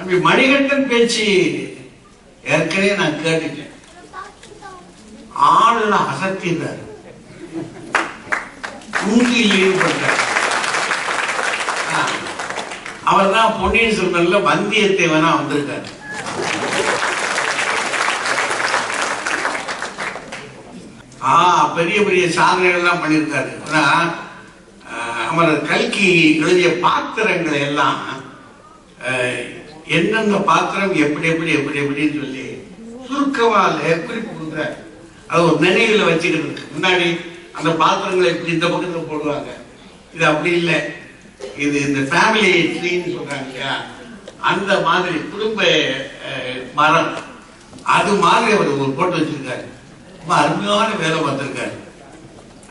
அப்படி மணிகண்டன் பேச்சு ஏற்கனவே நான் கேட்டுட்டேன். ஆளுல அசத்திடுறாரு தூங்கில் ஈடுபட்டார். அவர் தான் பொன்னியின் செல்வன்ல வந்தியத்தேவனா வந்திருக்காரு. ஆ பெரிய பெரிய சாதனைகள்லாம் பண்ணியிருக்காரு ஆனா அஹ், அமரர் கல்கி எழுதிய பாத்திரங்களை எல்லாம் அஹ், எந்தெந்த பாத்திரம் எப்படி எப்படி எப்படி எப்படின்னு சொல்லி சுருக்கமாக குறிப்பு கொடுக்குறாரு. அது ஒரு நினைவில் வச்சுக்கிறது முன்னாடி அந்த பாத்திரங்களை இப்படி இந்த பக்கத்தில் போடுவாங்க. இது அப்படி இல்லை. இது இந்த ஃபேமிலி ட்ரீன்னு சொல்றாங்க இல்லையா? அந்த மாதிரி குடும்ப மரம். அது மாதிரி அவர் ஒரு போட்டு வச்சிருக்காரு. ரொம்ப அருமையான வேலை பார்த்துருக்காரு.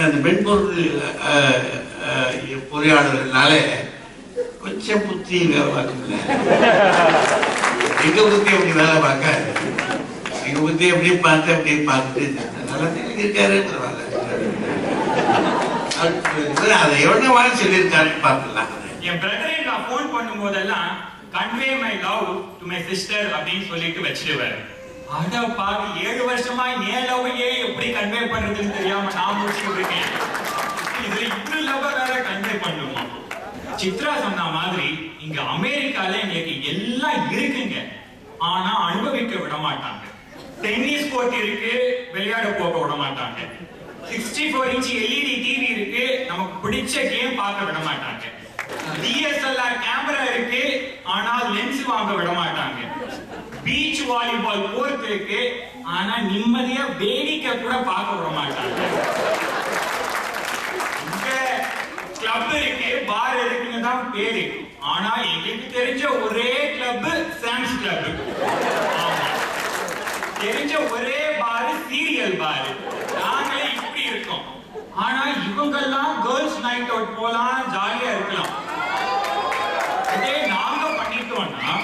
அந்த மென்பொருள் அஹ், பொறியாளர்கள்னால கொஞ்சம் புத்தி வேலை பார்க்கல எங்க புத்தி அப்படி வேலை பார்க்காது எங்க புத்தி அப்படியே பார்த்து அப்படியே பார்த்துட்டு நல்லா இருக்காரு பரவாயில்ல அதை எவ்வளவு மாதிரி சொல்லியிருக்காருன்னு பார்க்கலாம் என் பிரதரை நான் ஃபோன் பண்ணும் போதெல்லாம் convey my love to my sister அப்படின்னு சொல்லிட்டு வச்சிருவாரு. அட பாவி ஏழு வருஷமா என் லவ்வையே எப்படி கன்வே பண்றதுன்னு தெரியாம நான் முடிச்சுட்டு இருக்கேன். இதுல இன்னும் லவ் வேற கன்வே பண்ணுமா? சித்ரா சொன்ன மாதிரி இங்க அமெரிக்கால எங்களுக்கு எல்லாம் இருக்குங்க. ஆனா அனுபவிக்க விட மாட்டாங்க. டென்னிஸ் கோர்ட் இருக்கு விளையாட போக விட மாட்டாங்க. Sixty four inch LED TV இருக்கு நமக்கு பிடிச்ச கேம் பார்க்க விட மாட்டாங்க. டிஎஸ்எல்ஆர் கேமரா இருக்கு ஆனால் லென்ஸ் வாங்க விட மாட்டாங்க. பீச் வாலிபால் கோர்ட் இருக்கு ஆனா நிம்மதியா வேடிக்கை கூட பார்க்க விட மாட்டாங்க. இங்க கிளப் இருக்கு. யார் இருக்குன்னு தான் பேரு. ஆனா எங்களுக்கு தெரிஞ்ச ஒரே கிளப் சாம்ஸ் கிளப் தெரிஞ்ச ஒரே பார் சீரியல் பார் நாங்களே இப்படி இருக்கோம். ஆனா இவங்கெல்லாம் கேர்ள்ஸ் நைட் அவுட் போலாம் ஜாலியா இருக்கலாம். இதே நாங்க பண்ணிட்டோம்னா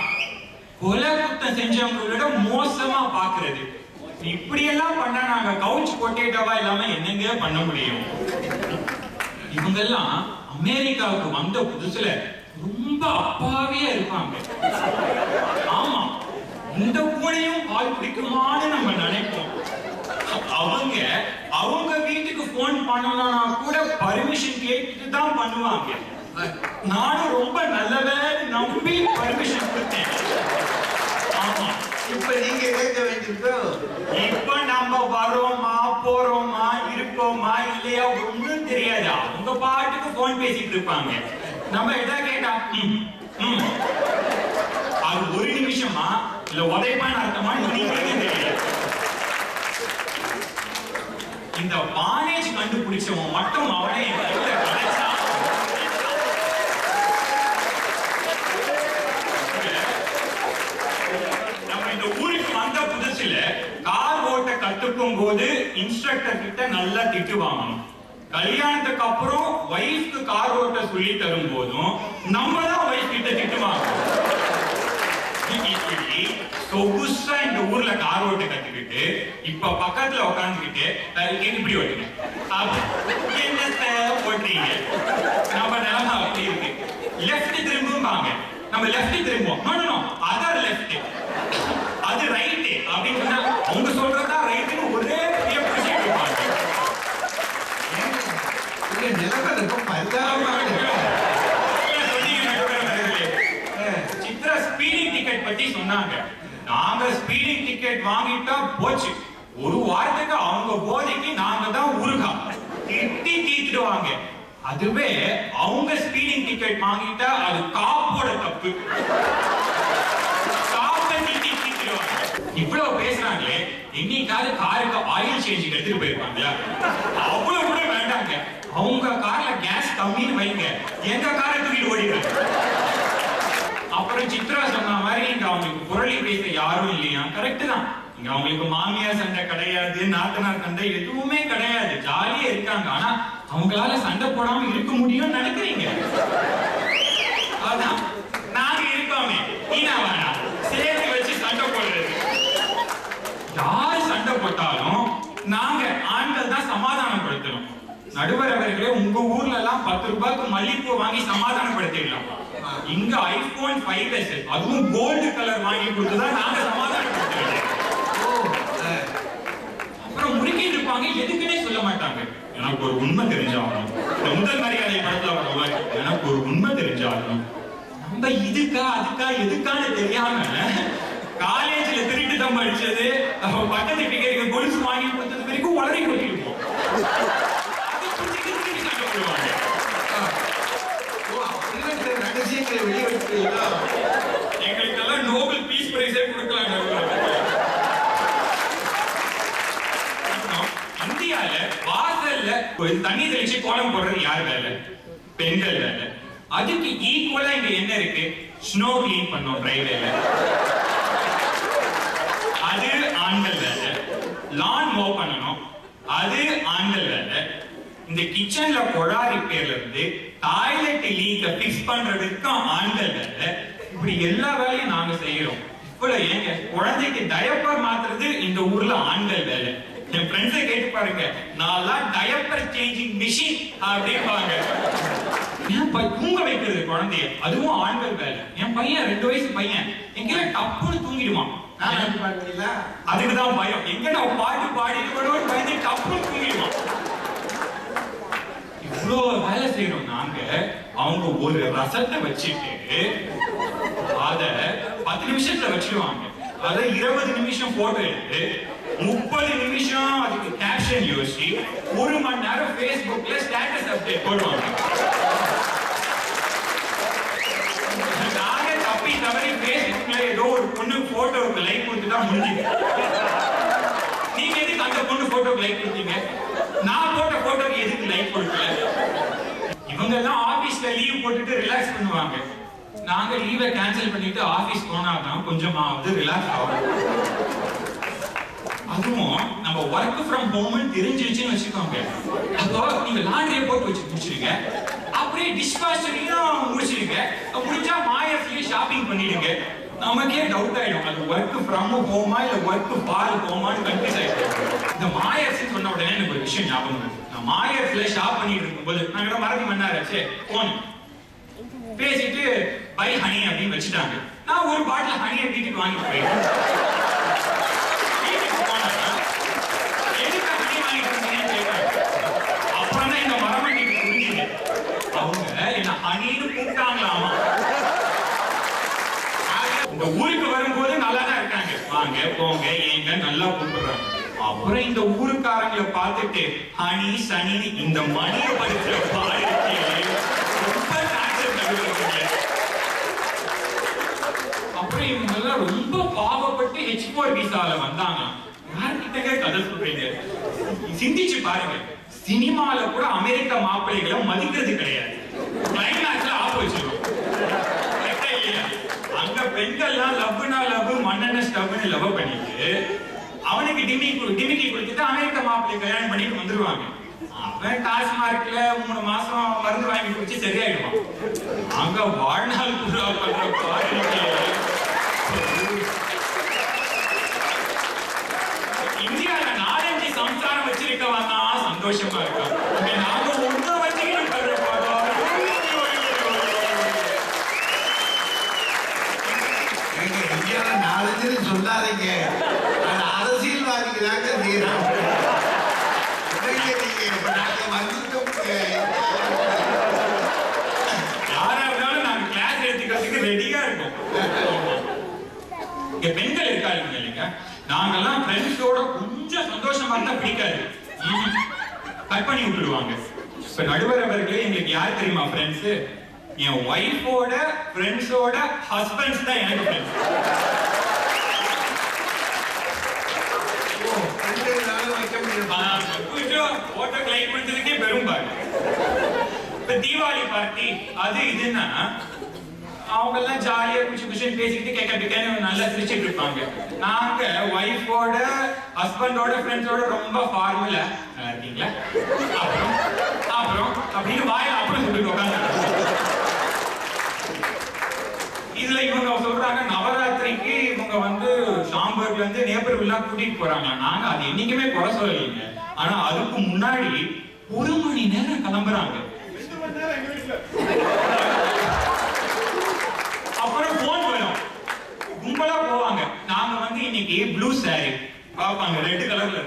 கொலை குத்தம் செஞ்சவங்களோட மோசமா பாக்குறது. இப்படி எல்லாம் பண்ணா நாங்க கவுச் பொட்டேட்டோவா இல்லாம என்னங்க பண்ண முடியும்? இவங்கெல்லாம் அமெரிக்காவுக்கு வந்த புதுசுல ரொம்ப அப்பாவியா இருப்பாங்க. ஆமா இந்த பூனையும் பால் குடிக்குமான்னு நம்ம நினைப்போம். அவங்க அவங்க வீட்டுக்கு போன் பண்ணணும்னா கூட பர்மிஷன் கேட்டுட்டு தான் பண்ணுவாங்க. நானும் ரொம்ப நல்லவேன்னு நம்பி பர்மிஷன் கொடுத்தேன். ஆமா. இப்ப நீங்க கேட்க வேண்டியதோ இப்ப நம்ம வரோமா போறோமா இருப்போமா இல்லையா ஒண்ணும் தெரியாதா? உங்க பாட்டுக்கு போன் பேசிட்டு இருப்பாங்க. நம்ம எதா கேட்டா அது ஒரு நிமிஷமா? இல்ல உதைப்பான்னு அர்த்தமா? நீங்களுக்கே தெரியல. இந்த பானேஜ் கண்டுபிடிச்சவன் மட்டும் அவனே நம்ம இந்த ஊருக்கு வந்த புதுசுல கார் ஓட்ட கத்துக்கும் போது இன்ஸ்ட்ரக்டர் கிட்ட நல்லா திட்டு வாங்கணும். கல்யாணத்துக்கு அப்புறம் ஒய்ஃப்க்கு கார் ஓட்ட சொல்லி தரும் போதும் நம்ம தான் கிட்ட திட்டு வாங்கணும் சொகுசா இந்த ஊர்ல கார் ஓட்ட கத்துக்கிட்டு இப்ப பக்கத்துல உட்காந்துக்கிட்டு இப்படி ஓட்டுங்க என்னத்த ஓட்டுறீங்க? நம்ம நிலைமை அப்படி இருக்கு. லெஃப்ட் திரும்பும்பாங்க. நம்ம லெஃப்ட் திரும்புவோம். அதர் லெஃப்ட் அது ரைட் அப்படின்னு சொன்னா அவங்க சொல்றதா ரைட்னு ஒரே பெரிய பிடிச்சிட்டு இருப்பாங்க இங்க நிலைமை ரொம்ப பரிதாபமா இருக்கு. சொன்னீங்க நடுவர்களே. சித்ரா ஸ்பீடிங் டிக்கெட் பத்தி சொன்னாங்க. நாங்க ஸ்பீடிங் டிக்கெட் வாங்கிட்டா போச்சு. ஒரு வாரத்துக்கு அவங்க போதைக்கு நாங்க தான் ஊருகா திட்டி தீத்துடுவாங்க. அதுவே அவங்க ஸ்பீடிங் டிக்கெட் வாங்கிட்டா அது காப்போட தப்பு. இவ்வளவு பேசுறாங்களே. இன்னைக்காவது காருக்கு ஆயில் சேஞ்ச் எடுத்துட்டு போயிருப்பாங்களா? அவ்வளவு கூட வேண்டாங்க. அவங்க கார்ல கேஸ் கம்மின்னு வைங்க. எங்க காரை தூக்கிட்டு ஓடிடுறாங்க. அப்புறம் சித்ரா சொன்ன மாதிரி இங்க அவங்களுக்கு புரளி பேச யாரும் இல்லையா? கரெக்ட் தான். இங்க அவங்களுக்கு மாமியார் சண்டை கிடையாது நாத்தனார் சண்டை எதுவுமே கிடையாது. ஜாலியா இருக்காங்க. ஆனா அவங்களால சண்டை போடாம இருக்க முடியும்னு நினைக்கிறீங்க. அதான். நாங்க இருக்கோமே. நீனா வேணாம் சேர்த்து வச்சு சண்டை போடுறது. யாரு சண்டை போட்டாலும் நாங்க ஆண்கள் தான் சமாதானப்படுத்தணும் நடுவர் அவர்களே உங்க ஊர்ல எல்லாம் பத்து ரூபாய்க்கு மல்லிப்பூ வாங்கி சமாதானப்படுத்திடலாம் இங்க ஐபோன் ஃபைவ் எஸ் அதுவும் கோல்டு கலர் வாங்கி கொடுத்ததா நாங்க சமாதானம் அப்புறம் முறுக்கிட்டு இருப்பாங்க எதுக்குன்னே சொல்ல மாட்டாங்க. எனக்கு ஒரு உண்மை தெரிஞ்சாகணும். இந்த முதல் மரியாதை படத்துல வரல எனக்கு ஒரு உண்மை தெரிஞ்சாகணும். நம்ம இதுக்கா அதுக்கா எதுக்கான்னு தெரியாம காலேஜ்ல திருட்டு தான் படிச்சது நம்ம பக்கத்து டிக்கெட்டுக்கு கொலுசு வாங்கி கொடுத்தது வரைக்கும் உளறி கொட்டிருப்போம் வெளியே எங்களுக்கெல்லாம் நோபல் பீஸ் பிரைஸே கொடுக்கலாம் இந்தியால வாசல்ல ஒரு தண்ணி தெளிச்சு கோலம் போடுறது யார் வேலை? பெண்கள் வேலை. அதுக்கு ஈக்குவலா இங்க என்ன இருக்கு? ஸ்னோ கிளீன் பண்ணோம் டிரைவேல அது ஆண்கள் வேலை. லான் மோ பண்ணணும். அது ஆண்கள் வேலை. இந்த கிச்சன்ல குழா ரிப்பேர்ல இருந்து டாய்லெட் லீக்க பிக்ஸ் பண்றதுக்கும் ஆண்கள் வேலை இப்படி எல்லா வேலையும் நாங்க செய்யறோம். இவ்வளவு ஏங்க குழந்தைக்கு டயப்பர் மாத்துறது இந்த ஊர்ல ஆண்கள் வேலை என் ஃப்ரெண்ட்ஸை கேட்டு பாருங்க நான்லாம் டயப்பர் சேஞ்சிங் மிஷின் அப்படிம்பாங்க. என் பை- தூங்க வைக்கிறது குழந்தைய அதுவும் ஆண்கள் வேலை. என் பையன் ரெண்டு வயசு பையன். எங்கேயா டப்புன்னு தூங்கிடுவான். அதுக்குதான் பயம். எங்க நான் பாட்டு பாடிட்டு வருவோம் பயந்து டப்புன்னு தூங்கிடுவான். இவ்வளோ வேலை செய்யறோம் நாங்க அவங்க ஒரு ரசத்தை வச்சுட்டு அத பத்து நிமிஷத்துல வச்சிருவாங்க. அத இருபது நிமிஷம் போட்டோ எடுத்து முப்பது நிமிஷம் அதுக்கு கேப்ஷன் யோசிச்சு ஒரு மணி நேரம் ஃபேஸ்புக்கில் ஸ்டேட்டஸ் அப்டேட் போடுவாங்க. நாங்க தப்பி தவறி Facebookல ஏதோ ஒரு பொண்ணு போட்டோவுக்கு லைக் கொடுத்துட்டா முடிஞ்சு நீங்க எதுக்கு அந்த பொண்ணு போட்டோக்கு லைக் கொடுத்தீங்க? நான் போட்ட போட்டோக்கு எதுக்கு லைக் கொடுக்கல இவங்க எல்லாம் ஆபீஸ்ல லீவ் போட்டுட்டு ரிலாக்ஸ் பண்ணுவாங்க நாங்க லீவை கேன்சல் பண்ணிட்டு ஆபீஸ் போனாதான் கொஞ்சமாவது ரிலாக்ஸ் ஆகும். அதுவும் நம்ம ஒர்க் ஃப்ரம் ஹோம்னு தெரிஞ்சிருச்சுன்னு வச்சுக்கோங்க. அப்போ நீங்க லாண்ட்ரியை போட்டு வச்சு முடிச்சிருங்க அப்படியே டிஷ் வாஷரையும் முடிச்சிருங்க முடிஞ்சா மாயஸ்லயே ஷாப்பிங் பண்ணிடுங்க. நமக்கே டவுட் ஆயிடும். அது ஒர்க் ஃப்ரம் ஹோமா இல்ல ஒர்க் ஃபார் ஹோமான்னு கன்ஃபியூஸ் ஆயிடும் இந்த மாயர்ஸ் சொன்ன உடனே எனக்கு ஒரு விஷயம் ஞாபகம் நான் மாயர்ஸ்ல ஷாப் பண்ணிட்டு இருக்கும்போது நான் கூட மறந்து மன்னாராச்சே போன் பேசிட்டு பை ஹனி அப்படின்னு வச்சுட்டாங்க. நான் ஒரு பாட்டில் ஹனியை வீட்டுக்கு வாங்கி போயிட்டேன். வீட்டுக்கு என்ன கூப்பிட்டாங்களாமா. இந்த ஊருக்கு வரும்போது நல்லா தான் இருக்காங்க. வாங்க போங்க ஏங்க நல்லா கூப்பிடுறாங்க அப்புறம் இந்த ஊருக்காரங்களை பார்த்துட்டு ஹனி சனி இந்த மணியை படுத்துற பாடு இருக்கே, ரொம்ப டார்ச்சர் பண்ணுவாங்க அப்புறம் இவங்க எல்லாம் ரொம்ப பாவப்பட்டு ஹெச் போர் விசால வந்தாங்க. யார்கிட்டங்க கதை சொல்றீங்க? சிந்திச்சு பாருங்க. சினிமால கூட அமெரிக்க மாப்பிள்ளைகளை மதிக்கிறது கிடையாது. கிளைமேக்ஸ்ல ஆப் அங்க பெண்கள்லாம் லவ்னா லவ் மண்ணெண்ண ஸ்டவ்னு லவ் பண்ணிட்டு அவனுக்கு டிமி டிமிக்கி கொடுத்துட்டு அமெரிக்க மாப்பிள்ளை கல்யாணம் பண்ணிட்டு வந்துருவாங்க. அவன் டாஸ்மார்க்ல மூணு மாசம் மருந்து வாங்கி குடிச்சு சரியாயிடுவான். அங்க வாழ்நாள் பூரா பண்ற பாருங்க இந்தியால நாலஞ்சு சம்சாரம் வச்சிருக்கவன் தான் சந்தோஷமா இருக்கான் இங்க நாங்க ஒண்ணு வச்சுக்கிட்டு பண்ற பாடம். எங்க இந்தியால நாலஞ்சு சொல்லாதீங்க அது அரசியல்வாதிக்கு தாங்க தீரம் ரெடியா இருக்கோம் பெண்கள் இருக்காங்க இல்லைங்க நாங்கெல்லாம் ஃப்ரெண்ட்ஸோட கொஞ்சம் சந்தோஷமா இருந்தா பிடிக்காது கட் பண்ணி விட்டுடுவாங்க இப்ப நடுவர் அவர்களே எங்களுக்கு யார் தெரியுமா ஃப்ரெண்ட்ஸ் என் ஒய்ஃபோட ஃப்ரெண்ட்ஸோட ஹஸ்பண்ட்ஸ் தான் எனக்கு ஃப்ரெண்ட்ஸ் வைக்க முடியும் கொஞ்சம் போட்டோ லைக் பண்றதுக்கே பெரும் பாரு இப்ப தீபாவளி பார்ட்டி அது இதுன்னா அவங்க எல்லாம் ஜாலியா குச்சி குச்சின்னு பேசிக்கிட்டு கேட்க பிக்கன்னு நல்லா சிரிச்சிட்டு இருப்பாங்க. நாங்க ஒய்ஃபோட ஹஸ்பண்டோட ஃப்ரெண்ட்ஸோட ரொம்ப ஃபார்மலா இருக்கீங்களா? அப்படின்னு வாயில அப்படி சொல்லிட்டு உட்காந்து இதுல இவங்க சொல்றாங்க நவராத்திரிக்கு இவங்க வந்து ஷாம்பர்ல இருந்து நேபர் வில்லா கூட்டிட்டு போறாங்க. நாங்க அது என்னைக்குமே குறை சொல்லலைங்க. ஆனா அதுக்கு முன்னாடி ஒரு மணி நேரம் கிளம்புறாங்க. அப்புறம் போன் வரும். கும்பலா போவாங்க. நாங்க வந்து இன்னைக்கு ப்ளூ சாரி பார்ப்பாங்க ரெட் கலர்ல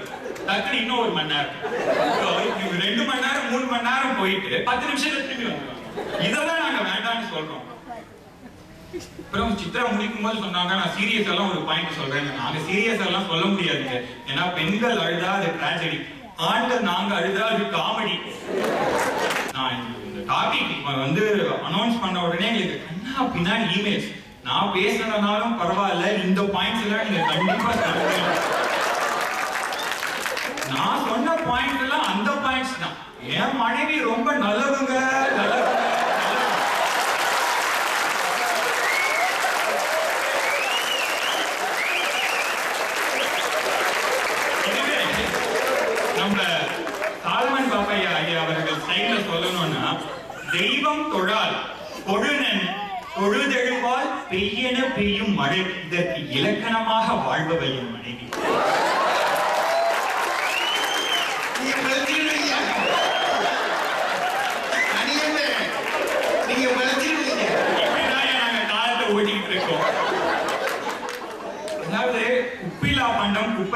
டக்குனு இன்னும் ஒரு மணி நேரம். ரெண்டு மூணு மணி நேரம் போயிட்டு பத்து நிமிஷத்துல திரும்பி வந்துருவாங்க. இதெல்லாம் நாங்க வேண்டாம்னு சொல்றோம். அப்புறம் சித்ரா முடிக்கும் போது சொன்னாங்க நான் சீரியஸ் எல்லாம் ஒரு பாயிண்ட் சொல்றேன். நாங்க சீரியஸ் எல்லாம் சொல்ல முடியாதுங்க. ஏன்னா பெண்கள் அழுதா அது டிராஜடி ஆண்கள் நாங்க அழுதா அது காமெடி நான் இந்த டாபிக் வந்து அனௌன்ஸ் பண்ண உடனே எங்களுக்கு கண்ணா பின்னாடி இமெயில்ஸ் நான் பேசுறதுனாலும் பரவாயில்ல இந்த பாயிண்ட்ஸ் எல்லாம் நீங்க கண்டிப்பா நான் சொன்ன பாயிண்ட் எல்லாம் அந்த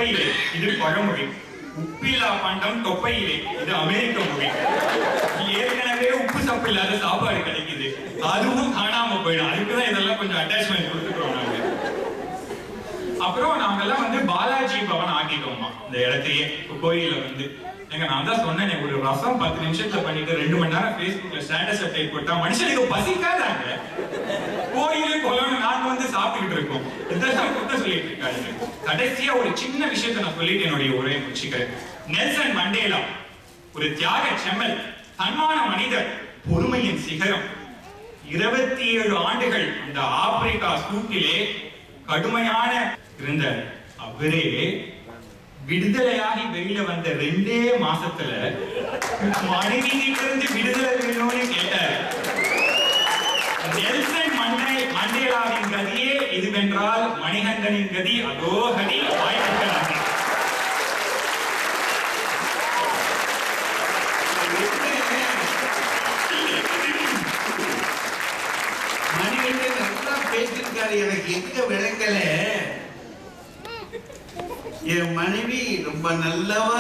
தொப்பையிலே இது பழமொழி. உப்பில்லா பண்டம் தொப்பையிலே இது அமெரிக்க மொழி. ஏற்கனவே உப்பு சப்பு இல்லாத சாப்பாடு கிடைக்குது. அதுவும் காணாம போயிடும். அதுக்குதான் இதெல்லாம் கொஞ்சம் அட்டாச்மெண்ட் கொடுத்துக்கிறோம் நாங்க. அப்புறம் நாங்கெல்லாம் வந்து பாலாஜி பவன் ஆக்கிட்டோமா இந்த இடத்தையே. கோயில வந்து ஏங்க நான் தான் சொன்னேன் ஒரு ரசம் பத்து நிமிஷத்துல பண்ணிட்டு ரெண்டு மணி நேரம் Facebookல ஸ்டேட்டஸ் அப்டேட் போட்டா மனுஷனுக்கு பசிக்காதாங்க? கோயிலு குளம் நாங்க வந்து சாப்பிட்டுக்கிட்டு இருக்கோம். இதெல்லாம் குத்த சொல்லிட்டு இருக்காங்க கடைசியா ஒரு சின்ன விஷயத்த நான் சொல்லிட்டு என்னுடைய உரையை முடிச்சுக்கிறேன் நெல்சன் மண்டேலா ஒரு தியாக செம்மல் தன்மான மனிதர் பொறுமையின் சிகரம். இருபத்தி ஏழு ஆண்டுகள் இந்த ஆப்பிரிக்கா சூட்டிலே கடுமையான இருந்த அவரே விடுதலையாகி வெளியில வந்த ரெண்டே மாசத்துல மனைவி இருந்து விடுதலை வேணும்னு கேட்டார். நெல்சன் மண்டே மண்டேலாவின் கதியே இதுவென்றால் மணிகண்டனின் கதி. அதோ கதி வாய்ப்புகளாக மணிகண்டன் பேசியிருக்காரு. எனக்கு எங்க விளங்கல? என் மனைவி ரொம்ப நல்லவ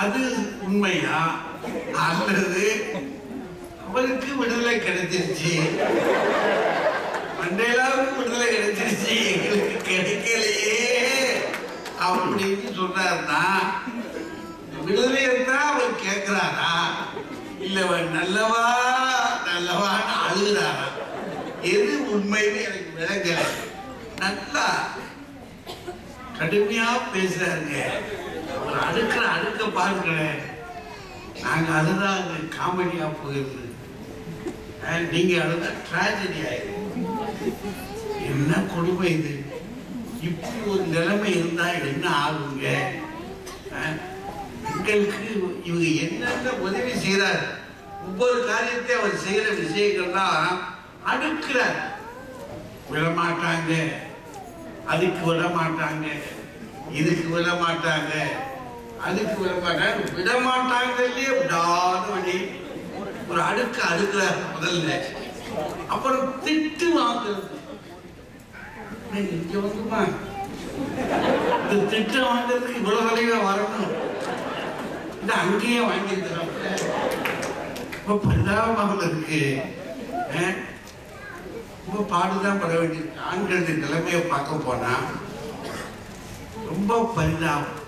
அது உண்மையா? அல்லது அவருக்கு விடுதலை கிடைச்சிருச்சு. மண்டேலாவுக்கு விடுதலை கிடைச்சிருச்சு. எங்களுக்கு கிடைக்கலையே. அப்படின்னு சொன்னார்னா விடுதலை தான் அவர் கேட்கிறாரா இல்லை நல்லவா நல்லவான்னு அழுகிறாரா எது உண்மைன்னு எனக்கு விளங்கல நல்லா கடுமையா பேசுறாருங்க. அவர் அடுக்கிற அடுக்க பாருங்களேன். நாங்க அதுதான் அங்க காமெடியா போயிருக்கு நீங்க அழுதா டிராஜடி ஆயிடும் என்ன கொடுமை இது? இப்படி ஒரு நிலைமை இருந்தா என்ன ஆகுங்க? எங்களுக்கு இவங்க என்னென்ன உதவி செய்யறாரு ஒவ்வொரு காரியத்தையும் அவர் செய்யற விஷயங்கள்லாம் அடுக்கிறார். விட மாட்டாங்க அதுக்கு விடமாட்டாங்க. இதுக்கு விட மாட்டாங்க அதுக்கு விட மாட்டாங்க இல்லையே விடாத வழி. ஒரு அடுக்கு அடுக்கிறார் முதல்ல அப்புறம் திட்டு வாங்குறது இங்க வந்துமா இந்த திட்டு வாங்குறதுக்கு இவ்வளவு விலையா வரணும். இந்த அங்கேயே வாங்கியிருக்கிறோம் ரொம்ப பரிதாபமாக இருக்கு. ரொம்ப பாடுதான் பட வேண்டியிருக்கு ஆண்களது நிலைமையை பார்க்க போனா ரொம்ப பரிதாபம்.